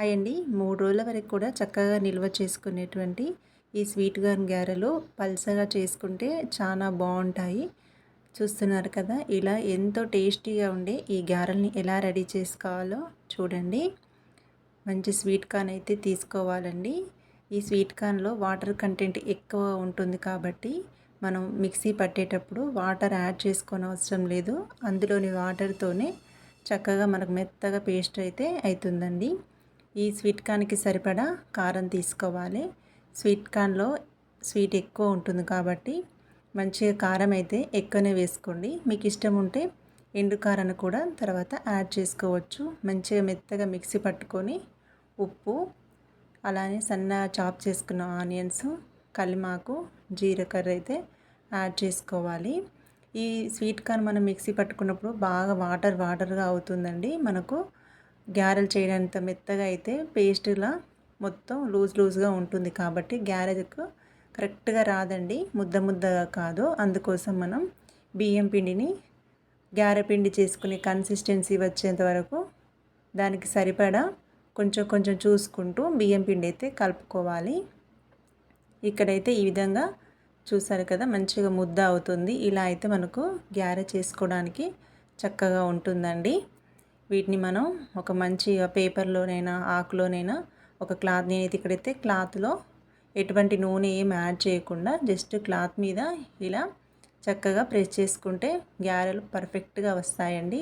Hi అండి మూడు రోజుల వరకు కూడా చక్కగా నిల్వ చేసుకునేటువంటి ఈ స్వీట్ కార్న్ గారెలు పల్సగా చేసుకుంటే చాలా బాగుంటాయి. చూస్తున్నారు కదా ఇలా ఎంతో టేస్టీగా ఉండే ఈ గారెల్ని ఎలా రెడీ చేసుకోవాలో చూడండి. మంచి స్వీట్ కార్న్ అయితే తీసుకోవాలండి. ఈ స్వీట్ కార్న్లో వాటర్ కంటెంట్ ఎక్కువ ఉంటుంది కాబట్టి మనం మిక్సీ పట్టేటప్పుడు వాటర్ యాడ్ చేసుకోని అవసరం లేదు. అందులోని వాటర్తోనే చక్కగా మనకు మెత్తగా పేస్ట్ అయితే అవుతుందండి ఈ స్వీట్ కార్న్కి సరిపడా కారం తీసుకోవాలి. స్వీట్ కార్న్లో స్వీట్ ఎక్కువ ఉంటుంది కాబట్టి మంచిగా కారం అయితే ఎక్కువనే వేసుకోండి. మీకు ఇష్టం ఉంటే ఎండు కారాన్ని కూడా తర్వాత యాడ్ చేసుకోవచ్చు. మంచిగా మెత్తగా మిక్సీ పట్టుకొని ఉప్పు అలానే సన్న చాప్ చేసుకున్న ఆనియన్స్ కలిమాకు జీలకర్ర అయితే యాడ్ చేసుకోవాలి. ఈ స్వీట్ కార్న్ మనం మిక్సీ పట్టుకున్నప్పుడు బాగా వాటర్ వాటర్గా అవుతుందండి. మనకు గ్యారెలు చేయడంత మెత్తగా అయితే పేస్ట్లా మొత్తం లూజ్ లూజ్గా ఉంటుంది కాబట్టి గ్యారెలకు కరెక్ట్గా రాదండి ముద్ద ముద్దగా కాదు. అందుకోసం మనం బియ్యం పిండిని గ్యారె పిండి చేసుకునే కన్సిస్టెన్సీ వచ్చేంత వరకు దానికి సరిపడా కొంచెం కొంచెం చూసుకుంటూ బియ్యం పిండి అయితే కలుపుకోవాలి. ఇక్కడైతే ఈ విధంగా చూసారు కదా మంచిగా ముద్ద అవుతుంది. ఇలా అయితే మనకు గ్యారె చేసుకోవడానికి చక్కగా ఉంటుందండి. వీటిని మనం ఒక మంచి పేపర్లోనైనా ఆకులోనైనా ఒక క్లాత్ నేనైతే ఇక్కడైతే క్లాత్లో ఎటువంటి నూనె ఏం యాడ్ చేయకుండా జస్ట్ క్లాత్ మీద ఇలా చక్కగా ప్రెస్ చేసుకుంటే గ్యారెలు పర్ఫెక్ట్గా వస్తాయండి.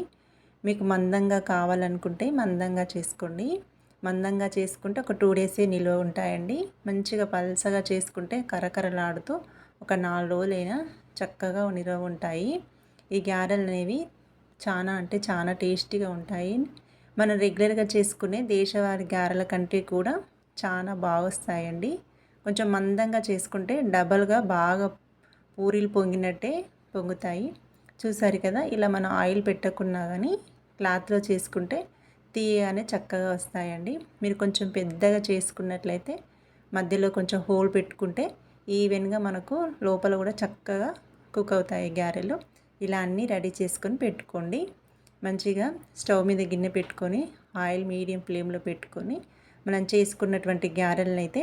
మీకు మందంగా కావాలనుకుంటే మందంగా చేసుకోండి. మందంగా చేసుకుంటే ఒక టూ డేసే నిల్వ ఉంటాయండి. మంచిగా పల్సగా చేసుకుంటే కరకరలాడుతూ ఒక నాలుగు రోజులైనా చక్కగా నిల్వ ఉంటాయి. ఈ గ్యారెలు అనేవి చాలా అంటే చాలా టేస్టీగా ఉంటాయి. మనం రెగ్యులర్గా చేసుకునే దేశవారి గారెల కంటే కూడా చాలా బాగా వస్తాయండి కొంచెం మందంగా చేసుకుంటే డబల్గా బాగా పూరీలు పొంగినట్టే పొంగుతాయి. చూసారు కదా ఇలా మనం ఆయిల్ పెట్టకున్నా కానీ క్లాత్లో చేసుకుంటే తీయగానే చక్కగా వస్తాయండి. మీరు కొంచెం పెద్దగా చేసుకున్నట్లయితే మధ్యలో కొంచెం హోల్ పెట్టుకుంటే ఈవెన్గా మనకు లోపల కూడా చక్కగా కుక్ అవుతాయి గారెలు. ఇలా అన్నీ రెడీ చేసుకొని పెట్టుకోండి. మంచిగా స్టవ్ మీద గిన్నె పెట్టుకొని ఆయిల్ మీడియం ఫ్లేమ్లో పెట్టుకొని మనం చేసుకున్నటువంటి గ్యారెల్ని అయితే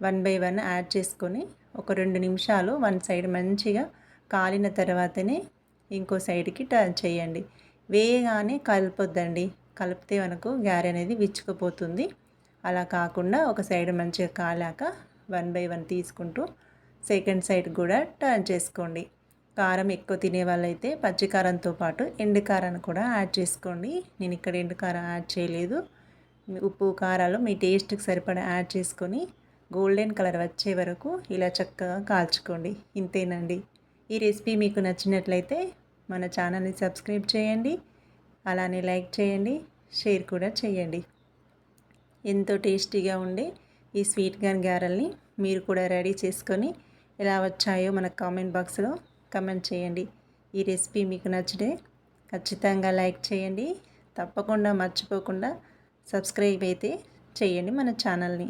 వన్ బై వన్ యాడ్ చేసుకొని ఒక రెండు నిమిషాలు వన్ సైడ్ మంచిగా కాలిన తర్వాతనే ఇంకో సైడ్కి టర్న్ చేయండి. వేయగానే కలపొద్దండి. కలిపితే మనకు గ్యారె అనేది విచ్చుకుపోతుంది. అలా కాకుండా ఒక సైడ్ మంచిగా కాలాక వన్ బై వన్ తీసుకుంటూ సెకండ్ సైడ్ కూడా టర్న్ చేసుకోండి. కారం ఎక్కువ తినే వాళ్ళైతే పచ్చికారంతో పాటు ఎండుకారాన్ని కూడా యాడ్ చేసుకోండి. నేను ఇక్కడ ఎండుకారం యాడ్ చేయలేదు. ఉప్పు కారాలు మీ టేస్ట్కి సరిపడా యాడ్ చేసుకొని గోల్డెన్ కలర్ వచ్చే వరకు ఇలా చక్కగా కాల్చుకోండి. ఇంతేనండి. ఈ రెసిపీ మీకు నచ్చినట్లయితే మన ఛానల్ని సబ్స్క్రైబ్ చేయండి. అలానే లైక్ చేయండి. షేర్ కూడా చేయండి. ఎంతో టేస్టీగా ఉండే ఈ స్వీట్ గన్ గ్యారల్ని మీరు కూడా రెడీ చేసుకొని ఎలా వచ్చాయో మన కామెంట్ బాక్స్లో కమెంట్ చేయండి. ఈ రెసిపీ మీకు నచ్చితే ఖచ్చితంగా లైక్ చేయండి. తప్పకుండా మర్చిపోకుండా సబ్స్క్రైబ్ అయితే చేయండి మన ఛానల్ని.